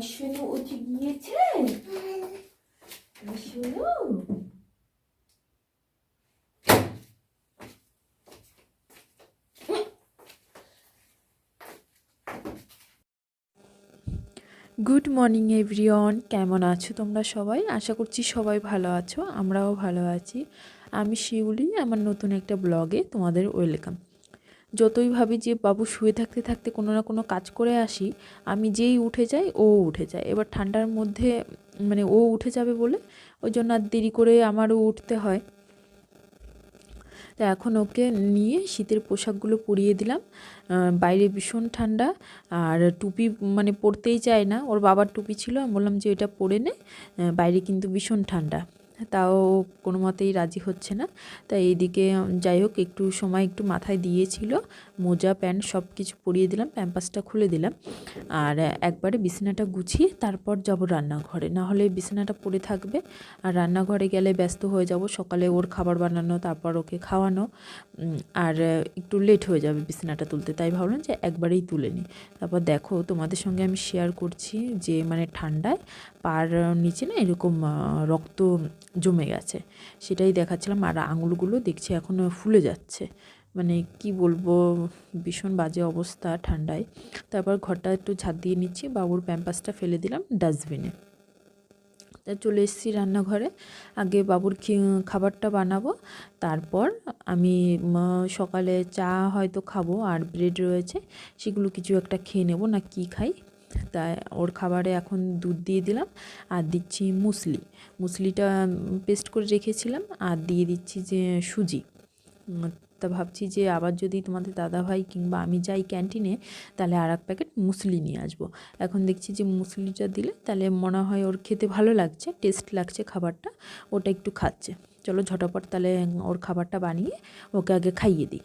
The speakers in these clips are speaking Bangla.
সোনু উঠে গিয়েছে আমার গুড মর্নিং এভরিওয়ান কেমন আছো তোমরা সবাই? আশা করছি সবাই ভালো আছো, আমরাও ভালো আছি। আমি শিউলি, আমার নতুন একটা ব্লগে তোমাদের ওয়েলকাম যতই ভাবি যে বাবু শুয়ে থাকতে থাকতে কোনো না কোনো কাজ করে আসি, আমি যেই উঠে যাই, ও উঠে যায়। এবার ঠান্ডার মধ্যে মানে ও উঠে যাবে বলে ওই জন্য আর দেরি করে আমারও উঠতে হয়। তা এখন ওকে নিয়ে শীতের পোশাকগুলো পরিয়ে দিলাম। বাইরে ভীষণ ঠান্ডা আর টুপি মানে পরতেই চায় না। ওর বাবার টুপি ছিল, আমি বললাম যে এটা পরে নে। বাইরে কিন্তু ভীষণ ঠান্ডা। তাও কোনো মতেই রাজি হচ্ছে না। তাই এইদিকে, যাই হোক, একটু সময় একটু মাথায় দিয়েছিল। মোজা, প্যান্ট সব কিছু পরিয়ে দিলাম, প্যাম্পাসটা খুলে দিলাম। আর একবারে বিছানাটা গুছিয়ে তারপর যাব রান্নাঘরে। না হলে বিছানাটা পড়ে থাকবে। আর রান্নাঘরে গেলে ব্যস্ত হয়ে যাব। সকালে ওর খাবার বানানো, তারপর ওকে খাওয়ানো। আর একটু লেট হয়ে যাবে বিছানাটা তুলতে। তাই ভাবলাম যে একবারেই তুলে নিই। তারপর দেখো, তোমাদের সঙ্গে আমি শেয়ার করছি যে মানে ঠান্ডায় পার নিচে না এরকম রক্ত জমে গেছে। সেটাই দেখাচ্ছিলাম আর আঙুলগুলো দেখছি এখন ফুলে যাচ্ছে। মানে কি বলব, ভীষণ বাজে অবস্থা ঠান্ডায়। তারপর ঘরটা একটু ঝাঁট দিয়ে নিচ্ছি, বাবুর প্যাম্পাসটা ফেলে দিলাম ডাস্টবিনে। তা চলে এসেছি রান্নাঘরে। আগে বাবুর খাবারটা বানাবো। তারপর আমি সকালে চা হয়তো খাব আর ব্রেড রয়েছে, সেগুলো কিছু একটা খেয়ে নেব, না কি খাই। তাই ওর খাবারে এখন দুধ দিয়ে দিলাম আর দিচ্ছি মুসলি। মুসলিটা পেস্ট করে রেখেছিলাম আর দিয়ে দিচ্ছি যে সুজি। তা ভাবছি যে আবার যদি তোমাদের দাদাভাই কিংবা আমি যাই ক্যান্টিনে, তাহলে আর এক প্যাকেট মুসলি নিয়ে আসব। এখন দেখছি যে মুসলিটা দিলে তাহলে মনে হয় ওর খেতে ভালো লাগছে, টেস্ট লাগছে খাবারটা, ওটা একটু খাচ্ছে। চলো ঝটাপট তাহলে ওর খাবারটা বানিয়ে ওকে আগে খাইয়ে দিই।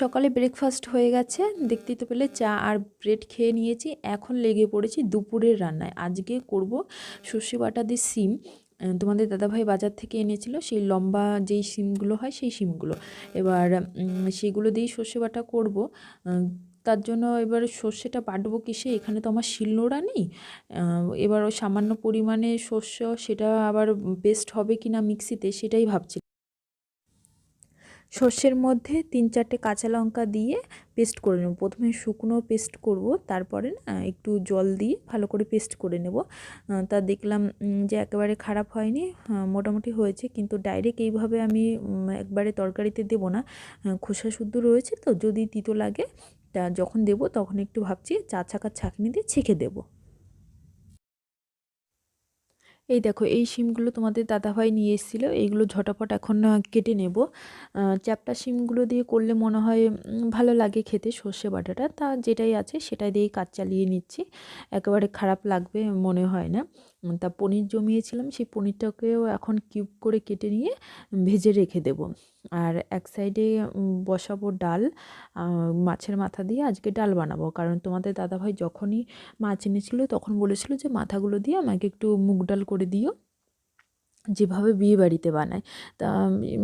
সকালে ব্রেকফাস্ট হয়ে গেছে দেখতেই তো পেলে চা আর ব্রেড খেয়ে নিয়েছি, এখন লেগে পড়েছি দুপুরের রান্নায়। আজকে করব সর্ষে বাটা দিয়ে সিম। তোমাদের দাদাভাই বাজার থেকে এনেছিল, সেই লম্বা যেই সিমগুলো হয় সেই সিমগুলো। এবার সেগুলো দিয়েই সর্ষে বাটা করব। তার জন্য এবার সর্ষেটা বাটবো কিসে? এখানে তো আমার শিলনোড়া নেই। এবার ওই সামান্য পরিমাণে সর্ষে, সেটা আবার বেস্ট হবে কি না মিক্সিতে সেটাই ভাবছি। সর্ষের মধ্যে তিন চারটে কাঁচা লঙ্কা দিয়ে পেস্ট করে নেব। প্রথমে শুকনো পেস্ট করব, তারপরে একটু জল দিয়ে ভালো করে পেস্ট করে নেব। তা দেখলাম যে একেবারে খারাপ হয়নি মোটামুটি হয়েছে, কিন্তু ডাইরেক্ট এইভাবে আমি একবারে তরকারিতে দেব না। খোসা শুদ্ধ রয়েছে তো, যদি তিতো লাগে, তা যখন দেব তখন একটু ভাবছি, চা ছাকার ছাঁকনি দিয়ে ছেঁকে দেবো। এই দেখো, এই সিমগুলো তোমাদের দাদাভাই নিয়ে এসেছিল। এইগুলো ঝটাপট এখন কেটে নেব। চ্যাপটা সিমগুলো দিয়ে করলে মনে হয় ভালো লাগে খেতে, সর্ষে বাটাটা। তা যেটাই আছে সেটাই দিয়েই কাজ চালিয়ে নিচ্ছি। একেবারে খারাপ লাগবে মনে হয় না। তা পনির জমিয়েছিলাম, সেই পনিরটাকেও এখন কিউব করে কেটে নিয়ে ভেজে রেখে দেব। আর এক সাইডে বসাবো ডাল মাছের মাথা দিয়ে আজকে ডাল বানাবো। কারণ তোমাদের দাদাভাই যখনই মাছ এনেছিল, তখন বলেছিল যে মাথাগুলো দিয়ে আমাকে একটু মুগ ডাল করে দিও। যেভাবে বিয়ে বাড়িতে বানায়। তা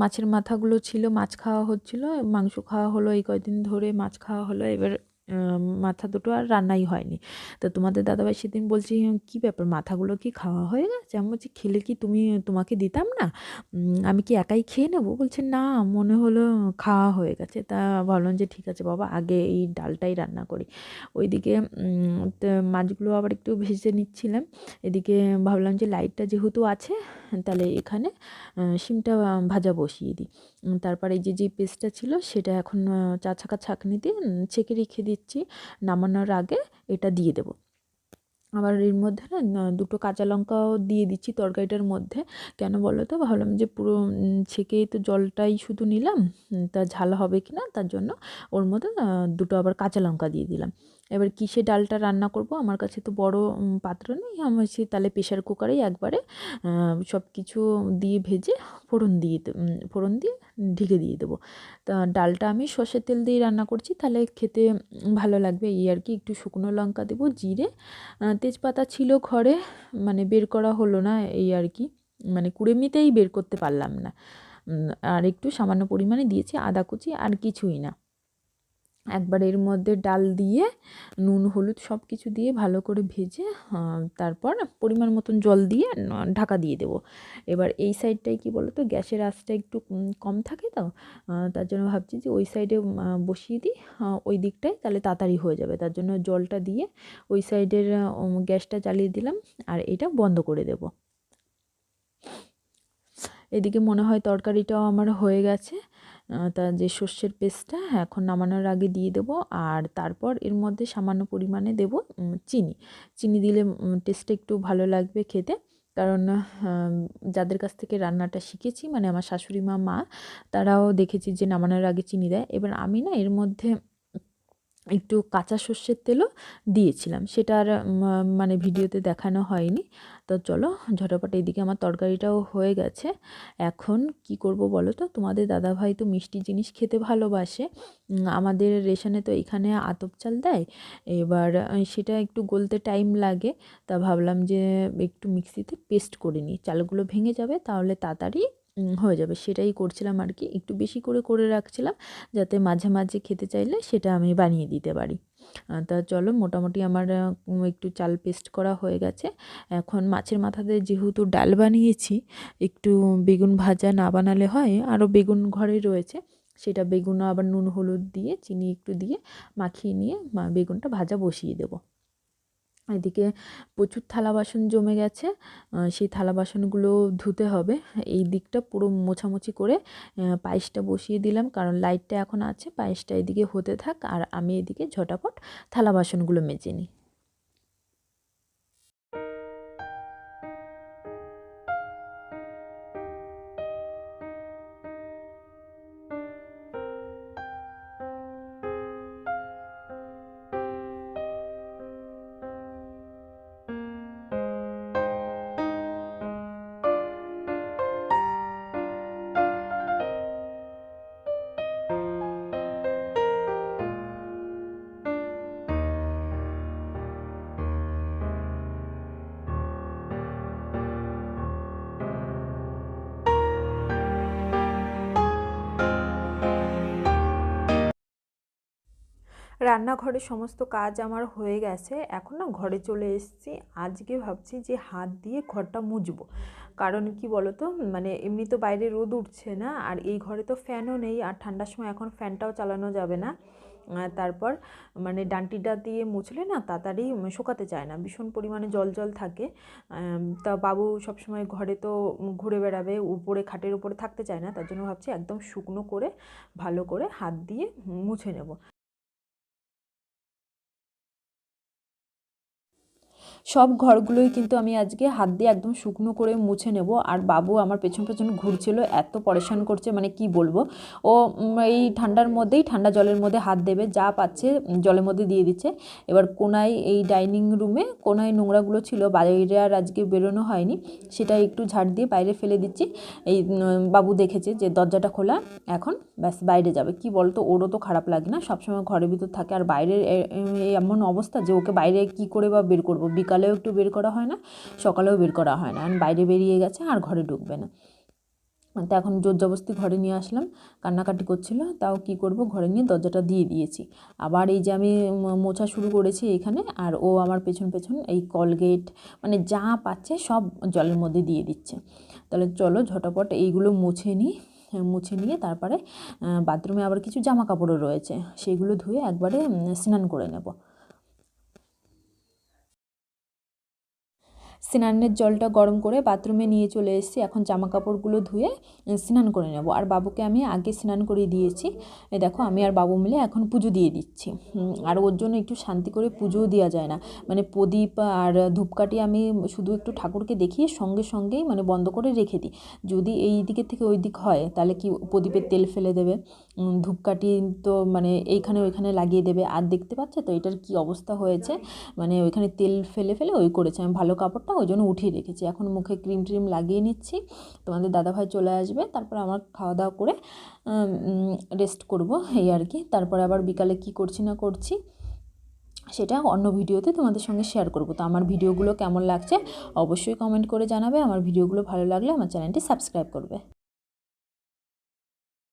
মাছের মাথাগুলো ছিল, মাছ খাওয়া হচ্ছিল, মাংস খাওয়া হলো এই কয়দিন ধরে, মাছ খাওয়া হলো, এবার মাথা দুটো আর রান্নাই হয়নি। তো তোমাদের দাদাভাই সেদিন বলছি, কী ব্যাপার, মাথাগুলো কি খাওয়া হয়ে গেছে? আমি বলছি, খেলে কি তুমি, তোমাকে দিতাম না? আমি কি একাই খেয়ে নেব? বলছে, না, মনে হলো খাওয়া হয়ে গেছে। তা ভাবলাম যে, ঠিক আছে বাবা, আগে এই ডালটাই রান্না করি। ওইদিকে মাছগুলো আবার একটু ভেজে নিচ্ছিলাম। এদিকে ভাবলাম যে, লাইটটা যেহেতু আছে তাহলে এখানে শিমটা ভাজা বসিয়ে দিই। তারপর এই যে যে পেস্টটা ছিল সেটা এখন চা ছাকা ছাঁকনি দিয়ে ছেঁকে রেখে দিচ্ছি। নামানোর আগে এটা দিয়ে দেবো। আবার এর মধ্যে না দুটো কাঁচা লঙ্কাও দিয়ে দিচ্ছি তরকারিটার মধ্যে। কেন বলো তো? ভাবলাম যে পুরো ছেঁকে তো জলটাই শুধু নিলাম তা ঝাল হবে কি না তার জন্য ওর মধ্যে দুটো আবার কাঁচা লঙ্কা দিয়ে দিলাম। এবার কিসে ডালটা রান্না করব? আমার কাছে তো বড় পাত্র নেই। আমি সে তাহলে প্রেশার কুকারেই একবারে সব কিছু দিয়ে ভেজে ফোড়ন দিয়ে ফোড়ন দিয়ে ঢেকে দিয়ে দেবো। তা ডালটা আমি সর্ষের তেল দিয়ে রান্না করছি। তাহলে খেতে ভালো লাগবে। এই আর কি একটু শুকনো লঙ্কা দেবো, জিরে। তেজপাতা ছিল ঘরে মানে বের করা হলো না এই আর কি। মানে কুড়েমিতেই বের করতে পারলাম না। আর একটু সামান্য পরিমাণে দিয়েছি আদা কুচি আর কিছুই না। একবার এর মধ্যে ডাল দিয়ে, নুন, হলুদ সব কিছু দিয়ে ভালো করে ভেজে তারপর পরিমাণ মতন জল দিয়ে ঢাকা দিয়ে দেবো। এবার এই সাইডটায় কি বলো তো গ্যাসের আঁচটা একটু কম থাকে তো তার জন্য ভাবছি যে ওই সাইডে বসিয়ে দিই ওই দিকটায় তাহলে তাড়াতাড়ি হয়ে যাবে। তার জন্য জলটা দিয়ে ওই সাইডের গ্যাসটা চালিয়ে দিলাম আর এটা বন্ধ করে দেবো। এদিকে মনে হয় তরকারিটাও আমার হয়ে গেছে। তা যে সর্ষের পেস্টটা এখন নামানোর আগে দিয়ে দেব। আর তারপর এর মধ্যে সামান্য পরিমাণে দেব চিনি। চিনি দিলে টেস্টটা একটু ভালো লাগবে খেতে। কারণ যাদের কাছ থেকে রান্নাটা শিখেছি মানে আমার শাশুড়ি মা মা, তারাও দেখেছি যে নামানোর আগে চিনি দেয়। এবার আমি না এর মধ্যে একটু কাঁচা সর্ষের তেলও দিয়েছিলাম। সেটা আর মানে ভিডিওতে দেখানো হয়নি। তো চলো, ঝটপট এদিকে আমার তরকারিটাও হয়ে গেছে। এখন কি করব বলো তো? তোমাদের দাদাভাই তো মিষ্টি জিনিস খেতে ভালোবাসে। আমাদের রেশনে তো এখানে আতপ চাল দেয়। এবার সেটা একটু গলতে টাইম লাগে। তা ভাবলাম যে, একটু মিক্সিতে পেস্ট করে নিই। চালগুলো ভেঙে যাবে, তাহলে তাড়াতাড়ি হয়ে যাবে। সেটাই করছিলাম আর কি একটু বেশি করে করে রাখছিলাম যাতে মাঝে মাঝে খেতে চাইলে সেটা আমি বানিয়ে দিতে পারি। তা চলো মোটামুটি আমার একটু চাল পেস্ট করা হয়ে গেছে। এখন মাছের মাথাতে যেহেতু ডাল বানিয়েছি, একটু বেগুন ভাজা না বানালে হয় আরও বেগুন ঘরে রয়েছে, সেটা বেগুনও আবার নুন, হলুদ দিয়ে, চিনি একটু দিয়ে মাখিয়ে নিয়ে বেগুনটা ভাজা বসিয়ে দেবো। এদিকে প্রচুর থালা বাসন জমে গেছে সেই থালা বাসনগুলো ধুতে হবে। এই দিকটা পুরো মোছামুছি করে পায়েসটা বসিয়ে দিলাম, কারণ লাইটটা এখন আছে, পায়েসটা এদিকে হতে থাক, আর আমি এদিকে ঝটাপট থালা বাসনগুলো মেজে নিই। রান্নাঘরে সমস্ত কাজ আমার হয়ে গেছে এখন না ঘরে চলে এসেছি। আজকে ভাবছি যে হাত দিয়ে ঘরটা মুছবো কারণ কি বলো তো মানে এমনি তো বাইরে রোদ উঠছে না, আর এই ঘরে তো ফ্যানও নেই, আর ঠান্ডার সময় এখন ফ্যানটাও চালানো যাবে না। তারপর মানে ডান্টিটা দিয়ে মুছলে না তাড়াতাড়ি শুকাতে চায় না, ভীষণ পরিমাণে জল জল থাকে। তা বাবু সবসময় ঘরে তো ঘুরে বেড়াবে, উপরে খাটের উপরে থাকতে চায় না, তার জন্য ভাবছি একদম শুকনো করে, ভালো করে হাত দিয়ে মুছে নেব। সব ঘরগুলোই কিন্তু আমি আজকে হাত দিয়ে একদম শুকনো করে মুছে নেব। আর বাবু আমার পেছন পেছন ঘুরছিল, এত পরেশান করছে মানে কি বলব? ও এই ঠান্ডার মধ্যেই ঠান্ডা জলের মধ্যে হাত দেবে, যা পাচ্ছে জলের মধ্যে দিয়ে দিচ্ছে। এবার কোনায় এই ডাইনিং রুমে, কোনায় নোংরাগুলো ছিল, বাইরে আর আজকে বেরোনো হয়নি। সেটা একটু ঝাড় দিয়ে বাইরে ফেলে দিচ্ছি। এই বাবু দেখেছে যে দরজাটা খোলা, এখন ব্যাস বাইরে যাবে। কি বলতো, ওরও তো খারাপ লাগে না, সবসময় ঘরের ভিতর থাকে। আর বাইরের এমন অবস্থা যে ওকে বাইরে কি করে বা বের করব? বিকালেও একটু বের করা হয় না, সকালেও বের করা হয় না। বাইরে বেরিয়ে গেছে আর ঘরে ঢুকবে না। তো এখন জোর জবস্তি ঘরে নিয়ে আসলাম, কান্নাকাটি করছিল, তাও কি করব? ঘরে নিয়ে দরজাটা দিয়ে দিয়েছি। আবার এই যে আমি মোছা শুরু করেছি এখানে, আর ও আমার পেছন পেছন এই কলগেট মানে যা পাচ্ছে সব জলের মধ্যে দিয়ে দিচ্ছে। তাহলে চলো ঝটাপট এইগুলো মুছে নিই, মুছে নিয়ে তারপরে বাথরুমে আবার কিছু জামা কাপড়ও রয়েছে। সেগুলো ধুয়ে একবারে স্নান করে নেব। স্নানের জলটা গরম করে বাথরুমে নিয়ে চলে এসেছি। এখন জামা কাপড়গুলো ধুয়ে স্নান করে নেব। আর বাবুকে আমি আগে স্নান করিয়ে দিয়েছি। দেখো, আমি আর বাবু মিলে এখন পুজো দিয়ে দিচ্ছি। আর ওর জন্য একটু শান্তি করে পুজোও দেওয়া যায় না। মানে প্রদীপ আর ধূপকাঠি আমি শুধু একটু ঠাকুরকে দেখিয়ে সঙ্গে সঙ্গেই মানে বন্ধ করে রেখে দিই। যদি এই দিকের থেকে ওই দিক হয়, তাহলে কি প্রদীপের তেল ফেলে দেবে? ধূপকাঠি তো মানে এইখানে ওইখানে লাগিয়ে দেবে। আর দেখতে পাচ্ছে তো এটার কি অবস্থা হয়েছে? মানে ওইখানে তেল ফেলে ফেলে ওই করেছে। আমি ভালো কাপড়টা ওই জন্য উঠিয়ে রেখেছি। এখন মুখে ক্রিম ট্রিম লাগিয়ে নিচ্ছি। তোমাদের দাদাভাই চলে আসবে। তারপর আমার খাওয়া দাওয়া করে রেস্ট করব এই আর কি। তারপরে আবার বিকালে কি করছি না করছি সেটা অন্য ভিডিওতে তোমাদের সঙ্গে শেয়ার করব। তো আমার ভিডিওগুলো কেমন লাগছে অবশ্যই কমেন্ট করে জানাবে। আমার ভিডিওগুলো ভালো লাগলে আমার চ্যানেলটি সাবস্ক্রাইব করবে।